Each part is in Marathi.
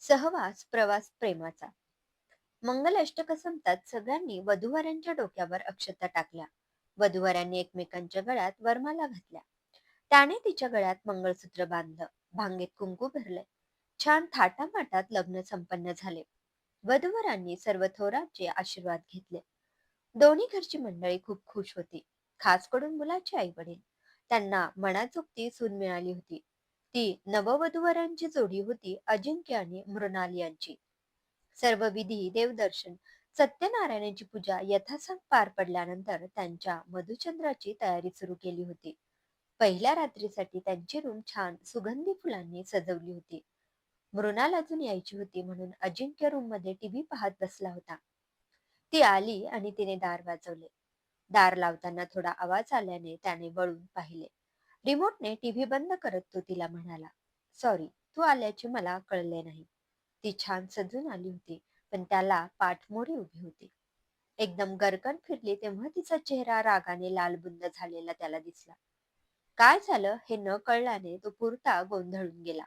सहवास प्रवास प्रेमाचा. मंगल अष्टक संपतात सगळ्यांनी वधूवरांच्या डोक्यावर अक्षता टाकल्या. वधूवरांनी एकमेकांच्या गळ्यात वरमाला घातल्या. त्याने तिच्या गळ्यात मंगळसूत्र बांधलं भांगेत कुंकू भरले. छान थाटामाटात लग्न संपन्न झाले. वधूवरांनी सर्व थोरांचे आशीर्वाद घेतले. दोन्ही घरची मंडळी खूप खुश होती. खास करून मुलाचे आई वडील त्यांना मनाचोक्ती सून मिळाली होती. ती नववधूवरांची जोडी होती अजिंक्य आणि मृणाल यांची. सर्व विधी देवदर्शन सत्यनारायणाची पूजा यथासांग पार पडल्यानंतर त्यांच्या मधुचंद्राची तयारी सुरू केली होती. पहिल्या रात्रीसाठी त्यांची रूम छान सुगंधी फुलांनी सजवली होती. मृणाल अजून यायची होती म्हणून अजिंक्य रूममध्ये टीव्ही पाहत बसला होता. ती आली आणि तिने दार वाजवले. दार लावताना थोडा आवाज आल्याने त्याने वळून पाहिले. रिमोटने टीव्ही बंद करत तो तिला म्हणाला सॉरी तू आल्याचे मला कळले नाही. ती छान सजून आली होती पण त्याला पाठमोरी उभी होती. एकदम गरकन फिरली तेव्हा तिचा चेहरा रागाने लालबुंद झालेला त्याला दिसला. काय झालं हे न कळल्याने तो पुरता गोंधळून गेला.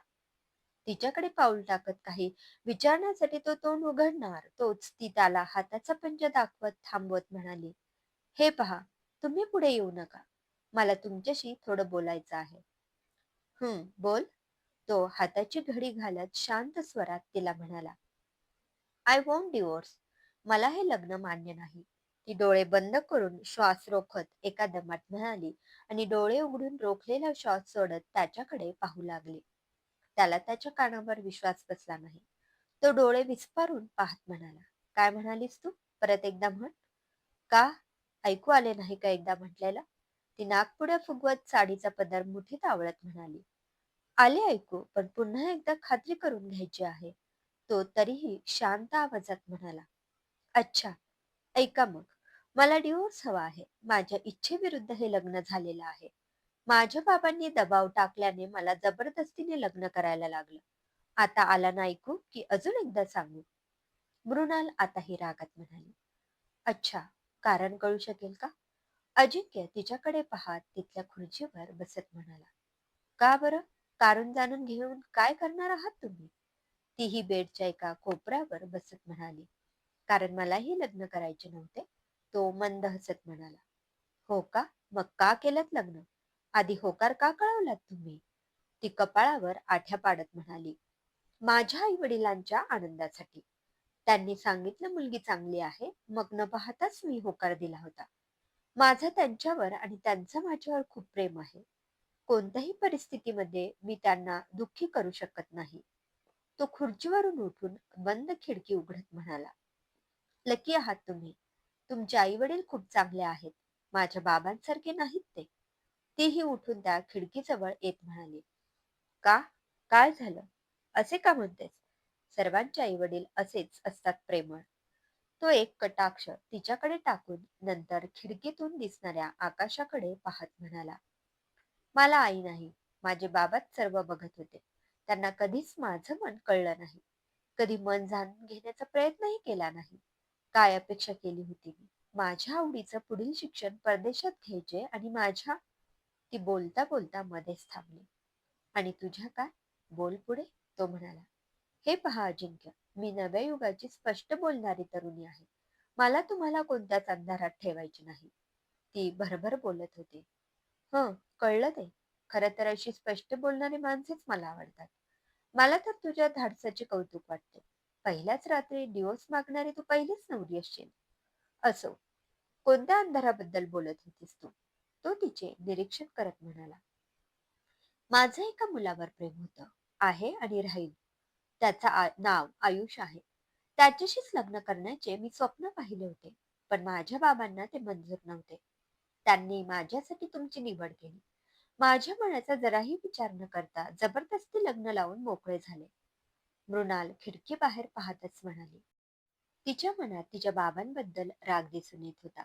तिच्याकडे पाऊल टाकत काही विचारण्यासाठी तो तोंड उघडणार तोच ती त्याला हाताचा पंजा दाखवत थांबवत म्हणाली हे पहा तुम्ही पुढे येऊ नका. मला तुमच्याशी थोडं बोलायचं आहे. हम्म बोल. तो हाताची घडी घालत शांत स्वरात तिला म्हणाला. आय वॉन्ट डिवोर्स मला हे लग्न मान्य नाही. ती डोळे बंद करून श्वास रोखत एका दमात म्हणाली आणि डोळे उघडून रोखलेला श्वास सोडत त्याच्याकडे पाहू लागले. त्याला त्याच्या कानावर विश्वास बसला नाही. तो डोळे विस्पारून पाहत म्हणाला. काय म्हणालीस तू? परत एकदा म्हण. का? ऐकू आले नाही का एकदा म्हटलेला ती नागपुड्या फुगवत साडीचा पदर मुठीत आवळत म्हणाली. आले ऐकू पण पुन्हा एकदा खात्री करून घ्यायची आहे. तो तरीही शांत आवाजात म्हणाला. अच्छा ऐका मग. मला डिवोर्स हवा आहे. माझ्या इच्छेविरुद्ध हे लग्न झालेलं आहे. माझ्या बाबांनी दबाव टाकल्याने मला जबरदस्तीने लग्न करायला लागलं. आता आला ना ऐकू की अजून एकदा सांगू? मृणाल आताही रागात म्हणाली. अच्छा कारण कळू शकेल का? अजिंक्य तिच्याकडे पाहत तिथल्या खुर्चीवर बसत म्हणाला का बरं? कारण जाणून घेऊन काय करणार आहात तुम्ही? तीही बेडच्या एका कोपऱ्यावर बसत म्हणाली कारण मलाही लग्न करायचे नव्हते. तो मंद हसत म्हणाला हो का? मग का केलं लग्न? आधी होकार का कळवलात तुम्ही? ती कपाळावर आठ्या पाडत म्हणाली माझ्या आई वडिलांच्या आनंदासाठी. त्यांनी सांगितलं मुलगी चांगली आहे मग न पाहताच मी होकार दिला होता. माझं त्यांच्यावर आणि त्यांचं माझ्यावर खूप प्रेम आहे. कोणत्याही परिस्थितीमध्ये मी त्यांना दुःखी करू शकत नाही. तो खुर्चीवरून उठून बंद खिडकी उघडत म्हणाला लकी आहात तुम्ही. तुमचे आई वडील खूप चांगले आहेत. माझ्या बाबांसारखे नाहीत ते. तीही उठून त्या खिडकीजवळ येत म्हणाली का? काय झालं? असे का म्हणतेस? सर्वांचे आई वडील असेच असतात प्रेमळ. तो एक कटाक्ष तिच्याकडे टाकून नंतर खिडकीतून दिसणाऱ्या आकाशाकडे पाहत म्हणाला मला आई नाही माझे बाबाच सर्व बघत होते. त्यांना कधीच माझं मन कळलं नाही. कधी मन जाणून घेण्याचा प्रयत्नही केला नाही. काय अपेक्षा केली होती मी? माझ्या आवडीचं पुढील शिक्षण परदेशात घ्यायचे आणि माझ्या ती बोलता बोलता मध्येच थांबली. आणि तुझ्या काय? बोल पुढे तो म्हणाला. हे पहा अजिंक्य मी नव्या युगाची स्पष्ट बोलणारी तरुणी आहे. मला तुम्हाला कोणत्याच अंधारात ठेवायची नाही. ती भरभर बोलत होती. ह कळलं ते. खरं तर अशी स्पष्ट बोलणारी माणसेच मला आवडतात. मला तर तुझ्या धाडसाचे कौतुक वाटते. पहिल्याच रात्री डिवोर्स मागणारी तू पहिलीच नवरी असशील. असो कोणत्या अंधाराबद्दल बोलत होतीस तू? तो तिचे निरीक्षण करत म्हणाला. माझं एका मुलावर प्रेम होतं. आहे आणि राहील. त्याचा नाव आयुष आहे. त्याच्याशीच लग्न करण्याचे मी स्वप्न पाहिले होते पण माझ्या बाबांना ते मंजूर नव्हते. त्यांनी माझ्यासाठी तुमची निवड केली. माझ्या मनाचा जराही विचार न करता जबरदस्ती लग्न लावून मोकळे झाले. मृणाल खिडकी बाहेर पाहतच म्हणाली तिच्या मनात तिच्या बाबांबद्दल राग दिसून येत होता.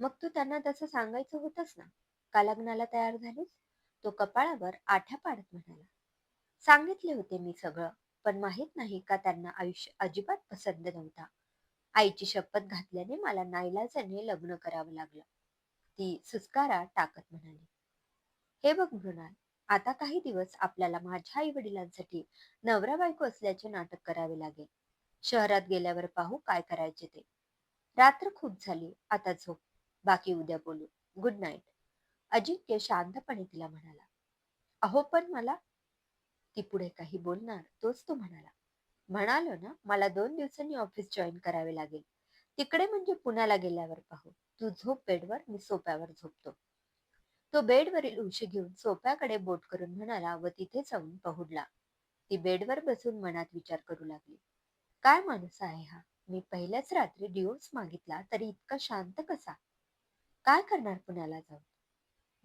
मग तू त्यांना तसं सांगायचं होतंस ना? का लग्नाला तयार झालीस? तो कपाळावर आठ्या पाडत म्हणाला. सांगितले होते मी सगळं. पण माहीत नाही का त्यांना आयुष्य अजिबात पसंत नव्हता. आईची शपथ घातल्याने मला नाईलाजाने लग्न करावं लागलं. ती सुस्कारा टाकत म्हणाली हे बघ मृणाल आता काही दिवस आपल्याला माझ्या आई वडिलांसाठी नवरा बायको असल्याचे नाटक करावे लागेल. शहरात गेल्यावर पाहू काय करायचे ते. रात्र खूप झाली आता झोप. बाकी उद्या बोलू. Good night. अजिंक्य शांतपणे तिला म्हणाला अहो पण मला ती पुढे काही बोलणार तोच तो म्हणाला. म्हणालो ना मला दोन दिवसांनी ऑफिस जॉईन करावे लागेल. तिकडे म्हणजे पुण्याला गेल्यावर पाहू. तू झोप बेडवर मी सोप्यावर झोपतो. तो बेडवरील उशी घेऊन सोप्याकडे बोट करून म्हणाला व तिथे जाऊन पहुडला. ती बेडवर बसून मनात विचार करू लागली. काय माणूस आहे हा? मी पहिल्याच रात्री डिओस मागितला तरी इतका शांत कसा? काय करणार पुण्याला जाऊन?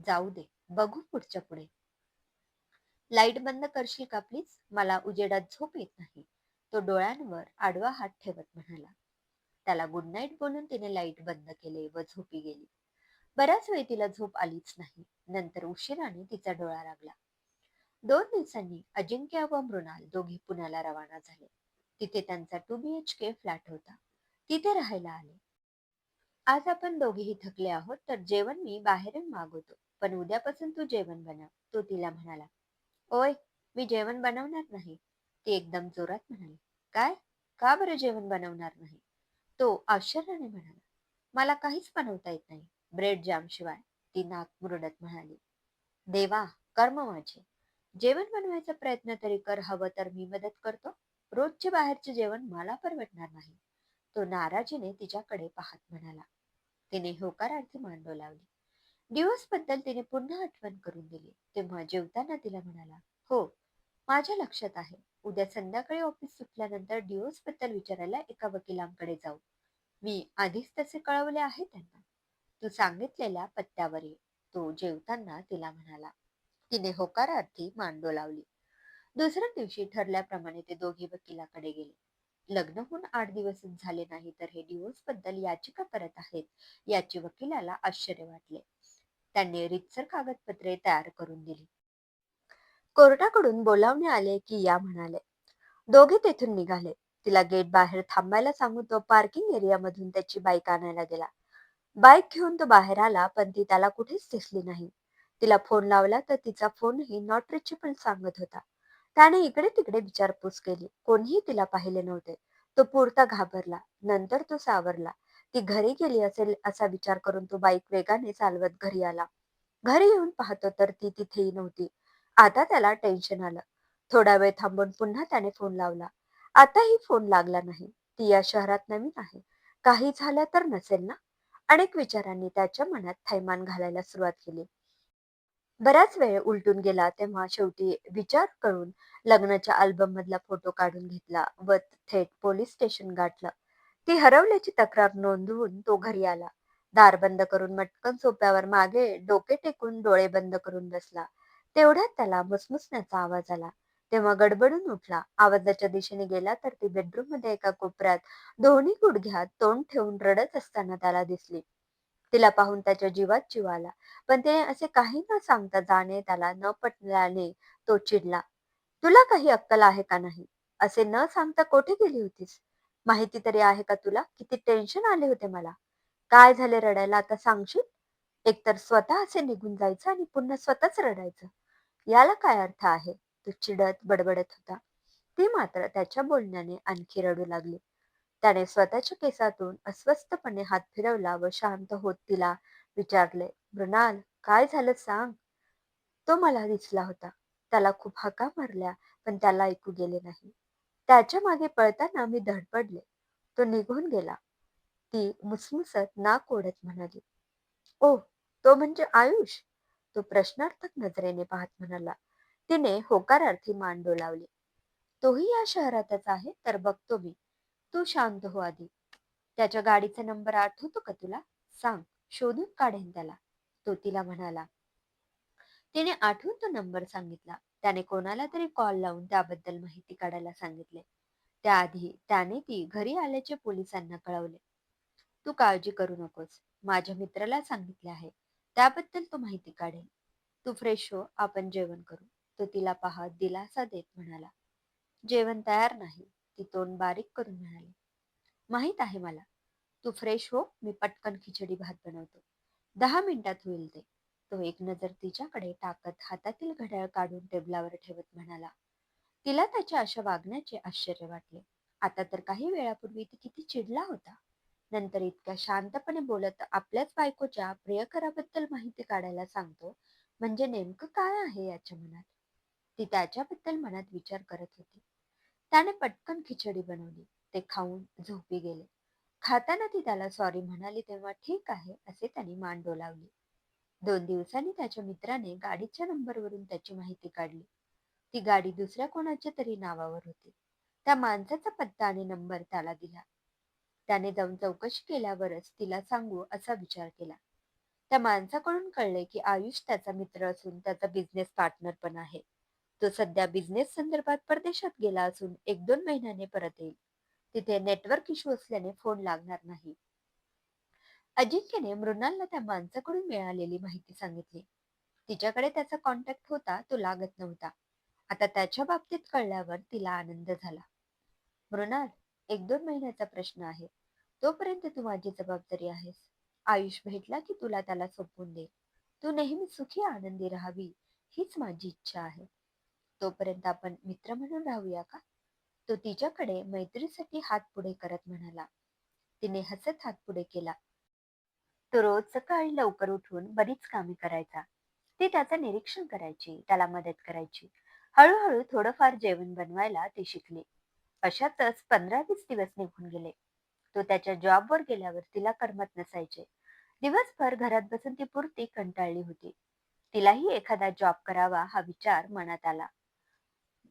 जाऊ दे बघू पुढच्या पुढे. लाइट बंद करशील का प्लीज? मला उजेडात झोप येत नाही. तो डोळ्यांवर आडवा हात ठेवत म्हणाला. त्याला गुड नाईट बोलून तिने लाइट बंद केले व झोपी गेली. बऱ्याच वेळ तिला झोप आलीच नाही. नंतर उशिराने तिचा डोळा लागला. दोन दिवसांनी अजिंक्य व मृणाल दोघे पुण्याला रवाना झाले. तिथे त्यांचा two B H K flat होता. तिथे राहायला आले. आज आपण दोघेही थकले आहोत तर जेवण मी बाहेरून मागवतो. पण उद्यापासून तू जेवण बनव. तो तिला म्हणाला ओय मी जेवण बनवणार नाही. ती एकदम जोरात म्हणाली. काय? का बरं जेवण बनवणार नाही? तो आश्चर्याने म्हणाला. मला काहीच बनवता येत नाही. ब्रेड जाम शिवाय ती नाक मुरडत म्हणाली. देवा कर्म माझे. जेवण बनवायचा प्रयत्न तरी कर हवं तर मी मदत करतो. रोजचे बाहेरचे जेवण मला परवडणार नाही. तो नाराजीने तिच्याकडे पाहत म्हणाला. तिने होकारार्थी मांडव लावली. दिवसबद्दल तिने पुन्हा आठवण करून दिली. तेव्हा जेवताना तिला म्हणाला हो माझ्या लक्षात आहे. उद्या संध्याकाळी ऑफिस सुटल्यानंतर डिओसबद्दल विचारायला एका वकिलांकडे जाऊ. मी आधीच तसे कळवले आहे त्यांना. तू सांगितलेल्या पत्त्यावर ये तो जेवताना तिला म्हणाला. तिने होकारार्थी मांडो लावली. दुसऱ्या दिवशी ठरल्याप्रमाणे ते दोघे वकिलाकडे गेले. लग्न होऊन आठ दिवसच झाले नाही तर हे डिवोर्सबद्दल याचिका करत आहेत याची वकिलाला आश्चर्य वाटले. त्यांनी रितसर कागदपत्रे तयार करून दिली. कोर्टाकडून बोलावणे आले की या म्हणाले दोघे तेथून निघाले. तिला गेट बाहेर थांबायला सांगून तो पार्किंग एरिया मधून त्याची बाईक आणायला गेला. बाईक घेऊन तो बाहेर आला पण ती त्याला कुठेच दिसली नाही. तिला फोन लावला तर तिचा फोनही नॉट रिचेबल सांगत होता. त्याने इकडे तिकडे विचारपूस केली. कोणीही तिला पाहिले नव्हते. तो पुरता घाबरला. नंतर तो सावरला. ती घरी गेली असेल असा विचार करून तो बाईक वेगाने चालवत घरी आला. घरी येऊन पाहतो तर ती तिथेही नव्हती. आता त्याला टेन्शन आलं. थोडा वेळ थांबून पुन्हा त्याने फोन लावला. आताही फोन लागला नाही. ती या शहरात नवीन आहे. काही झालं तर नसेल ना? अनेक विचारांनी त्याच्या मनात थैमान घालायला सुरुवात केली. बराच वेळ उलटून गेला तेव्हा शेवटी विचार करून लग्नाच्या अल्बम मधला फोटो काढून घेतला व थेट पोलीस स्टेशन गाठलं. ती हरवल्याची तक्रार नोंदवून तो घरी आला. दार बंद करून मटकन सोप्यावर मागे डोके टेकून डोळे बंद करून बसला. तेवढ्यात त्याला मुसमुसण्याचा आवाज आला. तेव्हा गडबडून उठला. आवाजाच्या दिशेने गेला तर ती बेडरूममध्ये एका कोपऱ्यात दोन्ही गुडघ्यात तोंड ठेवून रडत असताना त्याला दिसली. तिला पाहून त्याच्या जीवात जीव आला. पण ते असे काही न सांगता जाणे त्याला न पटल्याने तो चिडला. तुला काही अक्कल आहे का नाही? असे न सांगता कोठे गेली होतीस? माहिती तरी आहे का तुला? किती टेन्शन आले होते मला. काय झाले रडायला? आता सांगशील? एकतर स्वतः असे निघून जायचं आणि पुन्हा स्वतःच रडायचं. याला काय अर्थ आहे? तो चिडत बडबडत होता. ती मात्र त्याच्या बोलण्याने आणखी रडू लागली. त्याने स्वतःच्या केसातून अस्वस्थपणे हात फिरवला व शांत होत तिला विचारले मृणाल काय झालं सांग. तो मला दिसला होता. त्याला खूप हका मारल्या पण त्याला ऐकू गेले नाही. त्याच्यामागे पळताना मी धडपडले. तो निघून गेला. ती मुसमुसत नाक ओढत म्हणाली ओ तो म्हणजे आयुष? तो प्रश्नार्थक नजरेने पाहत म्हणाला. तिने होकारार्थी मान डोलावली. तोही या शहरातच आहे? तर बघतो मी. तू शांत हो आधी. त्याच्या गाडीचा नंबर आठवतो का तुला? सांग शोधून काढेन त्याला. तो तिला म्हणाला. तिने आठवून तो नंबर सांगितला. त्याने कोणाला तरी कॉल लावून त्याबद्दल माहिती काढायला सांगितले. त्याआधी त्याने ती घरी आल्याचे पोलिसांना कळवले. तू काळजी करू नकोस. माझ्या मित्राला सांगितले आहे. त्याबद्दल तो माहिती काढेल. तू फ्रेश हो. आपण जेवण करू. तो तिला पाहत दिलासा देत म्हणाला. जेवण तयार नाही. ती तोंड बारीक करून म्हणाली. माहीत आहे मला. तू फ्रेश हो. मी पटकन खिचडी भात बनवतो. दहा मिनिटात होईल ते. तो एक नजर तिच्याकडे टाकत हातातील घड्याळ काढून टेबलावर ठेवत म्हणाला तिला त्याच्या अशा वागण्याचे आश्चर्य वाटले. आता तर काही वेळापूर्वी ती किती चिडला होता. नंतर इतक्या शांतपणे बोलत आपल्याच बायकोच्या प्रियकराबद्दल माहिती काढायला सांगतो म्हणजे नेमकं काय आहे याच्या मनात? ती त्याच्याबद्दल मनात विचार करत होती. त्याने पटकन खिचडी बनवली. ते खाऊन झोपी गेले. खाताना ती त्याला सॉरी म्हणाली तेव्हा ठीक आहे असे त्यांनी मान डोलावली दोन दिवसांनी त्याच्या मित्राने गाडीच्या नंबरवरून त्याची माहिती काढली. ती गाडी दुसऱ्या कोणाच्या तरी नावावर होती. त्या माणसाचा पत्ता आणि नंबर त्याला दिला. त्याने जाऊन चौकशी केल्यावरच तिला सांगू असा विचार केला. त्या माणसाकडून कळले की आयुष त्याचा मित्र असून त्याचा बिझनेस पार्टनर पण आहे. तो सध्या बिझनेस संदर्भात परदेशात गेला असून एक दोन महिन्याने परत येईल. तिथे नेटवर्क इश्यू असल्याने फोन लागणार नाही. अजिंक्यने मृणालला त्या माणसाकडून मिळालेली माहिती सांगितली. तिच्याकडे त्याचा कॉन्टॅक्ट होता तो लागत नव्हता. आता त्याच्या बाबतीत कळल्यावर तिला आनंद झाला. मृणाल एक दोन महिन्याचा प्रश्न आहे. तोपर्यंत तू माझी जबाबदारी आहेस. आयुष भेटला की तुला त्याला सोपवून दे. तू नेहमी सुखी आनंदी राहावी हीच माझी इच्छा आहे. तोपर्यंत आपण मित्र म्हणून राहूया का? तो तिच्याकडे मैत्रीसाठी हात पुढे करत म्हणाला. तिने हसत हात पुढे केला. तो रोज सकाळी लवकर उठून बरीच कामे करायचा. ती त्याचं निरीक्षण करायची त्याला मदत करायची. हळूहळू थोडंफार जेवण बनवायला ती शिकली. अशातच पंधरा वीस दिवस निघून गेले. तो त्याच्या जॉबवर गेल्यावर तिला करमत नसायचे. दिवसभर घरात बसून ती पुरती कंटाळली होती. तिलाही एखादा जॉब करावा हा विचार मनात आला.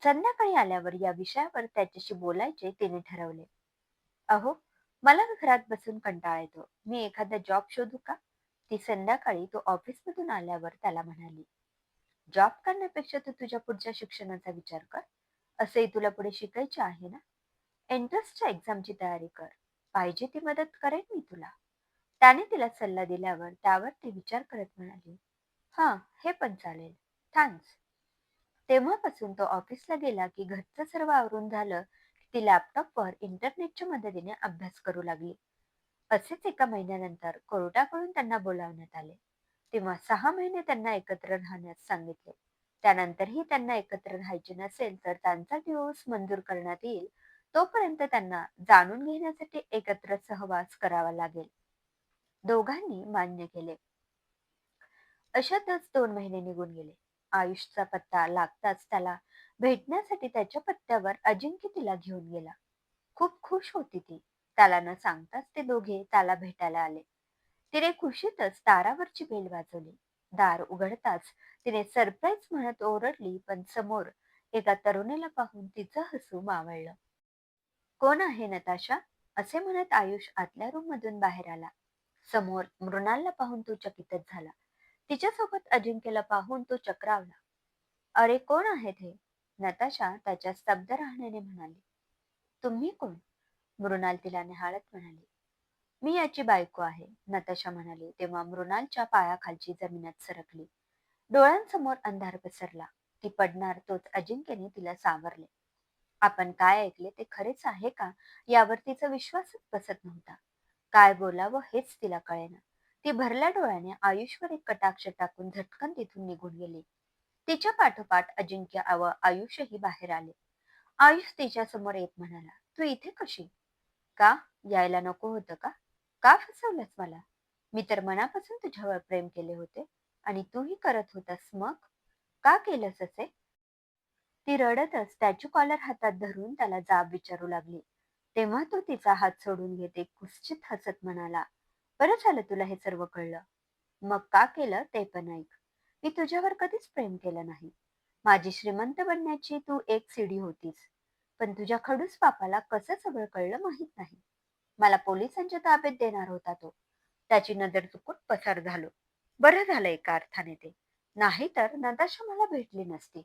संध्याकाळी आल्यावर या विषयावर त्याच्याशी बोलायचे तिने ठरवले. अहो मला घरात बसून कंटाळा येतो. मी एखादा जॉब शोधू का? ती संध्याकाळी तो ऑफिसमधून आल्यावर त्याला म्हणाली जॉब करण्यापेक्षा तू तुझ्या पुढच्या शिक्षणाचा विचार कर. असंही तुला पुढे शिकायचे आहे ना? एंट्रन्सच्या एक्झामची तयारी कर. पाहिजे ती मदत करेन मी तुला. त्याने तिला सल्ला दिल्यावर त्यावर ती विचार करत म्हणाली हा हे पण चालेल. थँक्स तेव्हापासून तो ऑफिसला गेला की घरचं सर्व आवरून झालं. ती लॅपटॉपवर इंटरनेटच्या मदतीने अभ्यास करू लागली. असेच एका महिन्यानंतर कोर्टाकडून त्यांना बोलावण्यात आले. तेव्हा सहा महिने त्यांना एकत्र राहण्यास सांगितले. त्यानंतरही त्यांना एकत्र राहायचे नसेल तर त्यांचा डिवोर्स मंजूर करण्यात येईल तोपर्यंत त्यांना जाणून घेण्यासाठी एकत्र सहवास करावा लागेल. दोघांनी मान्य केले. अशातच दोन महिने निघून गेले. आयुषचा पत्ता लागताच त्याला भेटण्यासाठी त्याच्या पत्त्यावर अजिंक्य तिला घेऊन गेला. खूप खुश होती ती. त्याला न सांगताच ते दोघे त्याला भेटायला आले. तिने खुशीतच दारावरची बेल वाजवली. दार उघडताच तिने सरप्राईज म्हणत ओरडली पण समोर एका तरुणीला पाहून तिचं हसू मावळलं. कोण आहे नताशा? असे म्हणत आयुष आतल्या रूम मधून बाहेर आला. समोर मृणालला पाहून तो चकितच झाला. तिच्यासोबत अजिंक्यला पाहून तो चक्रावला. अरे कोण आहेत हे? नताशा त्याच्या स्तब्ध राहण्याने म्हणाली तुम्ही कोण? मृणाल तिला निहाळत म्हणाली मी याची बायको आहे. नताशा म्हणाली तेव्हा मृणालच्या पायाखालची जमिनात सरकली. डोळ्यांसमोर अंधार पसरला. ती पडणार तोच अजिंक्यने तिला सावरले. आपण काय ऐकले ते खरेच आहे का? यावर तिचा विश्वासच बसत नव्हता. काय बोलावं हेच तिला कळेना. ती भरल्या डोळ्याने आयुषवर एक कटाक्ष टाकून झटकन तिथून निघून गेली. तिच्या पाठोपाठ अजिंक्य व आयुष्यही बाहेर आले. आयुष तिच्या समोर येत म्हणाला तू इथे कशी? का? यायला नको होतं का? का फसवलंस मला? मी तर मनापासून तुझ्यावर प्रेम केले होते आणि तूही करत होतास मग? का केलंस असे? ती रडतच त्याची कॉलर हातात धरून त्याला जाब विचारू लागली. तेव्हा तो तिचा हात सोडून घेते कुस्चित हसत म्हणाला बरं झालं तुला हे सर्व कळलं. मग का केलं ते पण ऐक. मी तुझ्यावर कधीच प्रेम केलं नाही. माझी श्रीमंत बनण्याची तू एक सीडी होतीस. पण तुझ्या खडूस बापाला कसं सगळं कळलं माहीत नाही. मला पोलिसांच्या ताब्यात देणार होता तो. त्याची नजर चुकून पसार झालो. बरं झालं एका अर्थाने ते. नाहीतर नताशा मला भेटली नसती.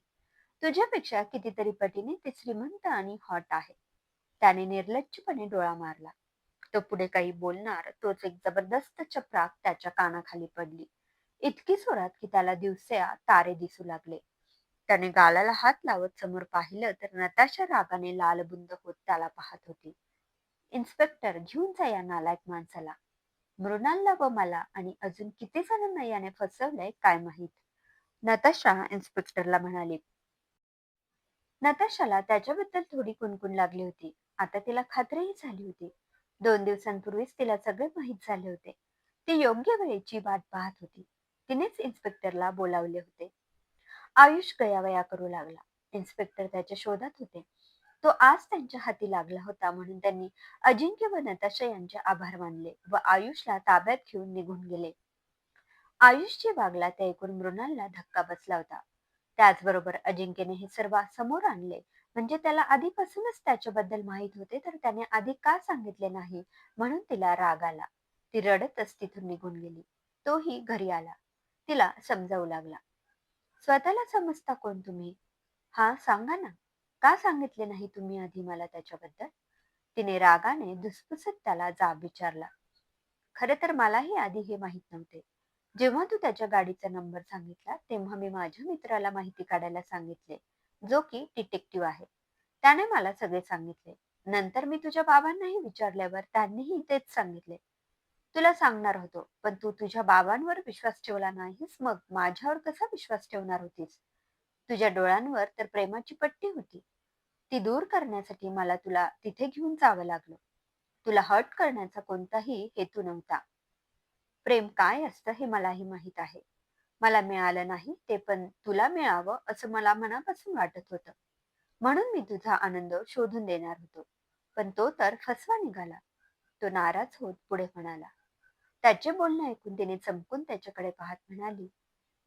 तुझ्यापेक्षा कितीतरी पटीने ते श्रीमंत आणि हॉट आहे. त्याने निर्लज्जपणे डोळा मारला. तो पुढे काही बोलणार तोच एक जबरदस्त चपराक त्याच्या कानाखाली पडली. इतकी सुरात की त्याला दिवसा तारे दिसू लागले. त्याने गालाला हात लावत समोर पाहिलं तर नताशा रागाने लालबुंद होत त्याला पाहत होती. इन्स्पेक्टर घेऊन जा या नालायक माणसाला. मृणालला व मला आणि अजून किती जणांना याने फसवलंय काय माहीत? नताशा इन्स्पेक्टरला म्हणाली. नताशाला त्याच्याबद्दल थोडी कुणकुण लागली होती. आता तिला खात्रीही झाली होती. दोन दिवसांपूर्वीच तिला सगळे माहीत झाले होते. ती योग्य वेळेची वाट पाहत होती. तिनेच इन्स्पेक्टरला बोलावले होते. आयुष गयावया करू लागला. इन्स्पेक्टर त्याच्या शोधात होते. तो आज त्यांच्या हाती लागला होता म्हणून त्यांनी अजिंक्य व नताशा यांचे आभार मानले व आयुषला ताब्यात घेऊन निघून गेले. आयुष वागला ते ऐकून मृणालला धक्का बसला होता. त्याचबरोबर अजिंक्यने हे सर्व समोर आणले. म्हणजे त्याला आधीपासूनच त्याच्याबद्दल माहीत होते तर त्याने आधी का सांगितले नाही म्हणून तिला राग आला. ती रडतच तिथून निघून गेली. तोही घरी आला. तिला समजावू लागला. स्वतःला समजता कोण तुम्ही? हा सांगा ना. का सांगितले नाही तुम्ही आधी मला त्याच्याबद्दल? तिने रागाने धुसफुसत त्याला जाब विचारला. खरे तर मलाही आधी हे माहीत नव्हते. जेव्हा तू त्याच्या गाडीचा नंबर सांगितला तेव्हा मी माझ्या मित्राला माहिती काढायला सांगितले जो की डिटेक्टिव्ह आहे. त्याने मला सगळे सांगितले. नंतर मी तुझ्या बाबांनाही विचारल्यावर त्यांनीही तेच सांगितले. तुला सांगणार होतो पण तू तुझ्या बाबांवर विश्वास ठेवला नाहीस मग माझ्यावर कसा विश्वास ठेवणार होतीस? तुझ्या डोळ्यांवर तर प्रेमाची पट्टी होती. ती दूर करण्यासाठी मला तुला तिथे घेऊन जावं लागलं. तुला हर्ट करण्याचा कोणताही हेतू नव्हता. प्रेम काय असतं हे मलाही माहीत आहे. मला मिळालं नाही ते पण तुला मिळावं असं मला मनापासून वाटत होतं. म्हणून मी तुझा आनंद शोधून देणार होतो. पण तो तर फसवा निघाला. तो नाराज होत पुढे म्हणाला त्याचे बोलणं ऐकून तिने चमकून त्याच्याकडे पाहत म्हणाली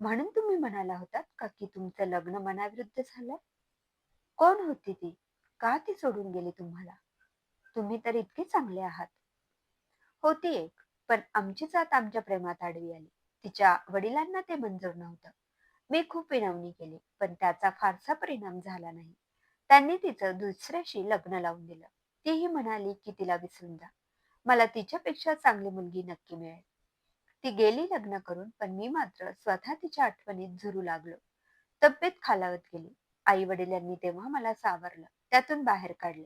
म्हणून तुम्ही म्हणाला होतात का की तुमचं लग्न मनाविरुद्ध झालं? कोण होती ती? का ती सोडून गेली तुम्हाला? तुम्ही तर इतके चांगले आहात. होती एक पण आमची जात आमच्या प्रेमात आडवी आली. तिच्या वडिलांना ते मंजूर नव्हतं. मी खूप विनवणी केली पण त्याचा फारसा परिणाम झाला नाही. त्यांनी तिचं दुसऱ्याशी लग्न लावून दिलं. तीही म्हणाली की तिला विसरून जा. मला तिच्यापेक्षा चांगली मुलगी नक्की मिळेल. ती गेली लग्न करून पण मी मात्र स्वतः तिच्या आठवणीत झुरू लागलो. तब्येत खालावत गेली. आई वडिलांनी तेव्हा मला सावरलं. त्यातून बाहेर काढले.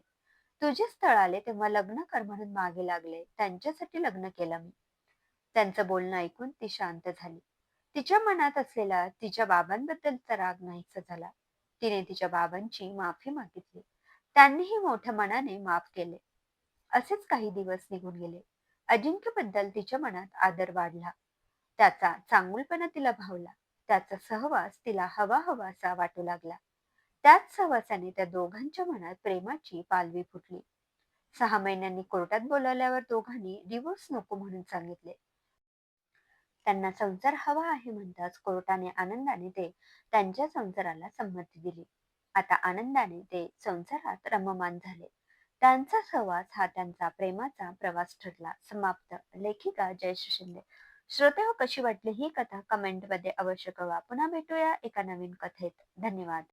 तुझे स्थळ आले तेव्हा लग्न कर म्हणून मागे लागले. त्यांच्यासाठी लग्न केलं मी. त्यांचं बोलणं ऐकून ती शांत झाली. तिच्या मनात असलेला तिच्या बाबांबद्दलचा राग नाहीसा झाला. तिने तिच्या बाबांची माफी मागितली. त्यांनीही मोठ्या मनाने माफ केले. असेच काही दिवस निघून गेले. अजिंक्यबद्दल तिच्या मनात आदर वाढला. त्याचा चांगुलपणा तिला भावला. त्याचा सहवास तिला हवा हवासा वाटू लागला. त्याच सहवासाने त्या दोघांच्या मनात प्रेमाची पालवी फुटली. सहा महिन्यांनी कोर्टात बोलावल्यावर दोघांनी डिवोर्स नको म्हणून सांगितले. त्यांना संसार हवा आहे म्हणताच कोर्टाने आनंदाने ते त्यांच्या संसाराला संमती दिली. आता आनंदाने ते संसारात रममान झाले. त्यांचा सहवास हा त्यांचा प्रेमाचा प्रवास ठरला. समाप्त. लेखिका जयश्री शिंदे. श्रोते हो कशी वाटली ही कथा? कमेंटमध्ये अवश्य कळवा. पुन्हा भेटूया एका नवीन कथेत. धन्यवाद.